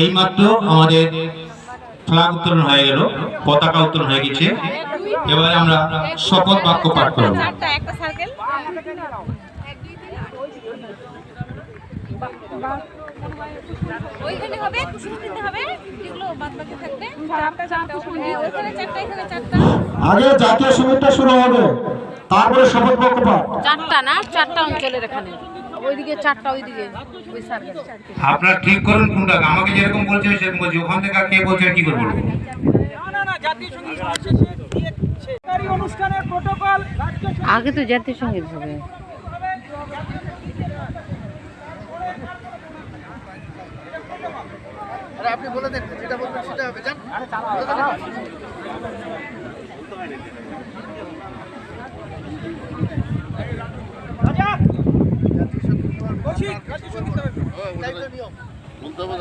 এইমাত্র আমাদের ফ্ল্যাগ উত্তোলন হয়ে গেল পতাকা উত্তোলন হয়ে গেছে। এবারে আমরা শপথ বাক্য পাঠ করব। ওইখানে হবে হবে যেগুলো থাকবে। আগে জাতীয় সঙ্গীতটা শুরু হবে তারপরে শপথ বাক্য পাঠ। চারটা না চারটা অঞ্চলের এখানে। ওইদিকে চারটা ওইদিকে ওই আপনারা ঠিক করুন কোনটা আমাকে যেরকম বলছে সেরকম বলছি। ওখান থেকে কে বলছে কি করে বলব? না না জাতীয় সংগীত শেষে দিয়ে সরকারি অনুষ্ঠানের প্রোটোকল রাজ্য আগে তো জাতীয় সংগীত হবে। আপনি বলে দেন যেটা বলবেন সেটা হবে যান রাজা কৌশিক জাতীয় সংগীত হবে নিয়ম বলতে হবে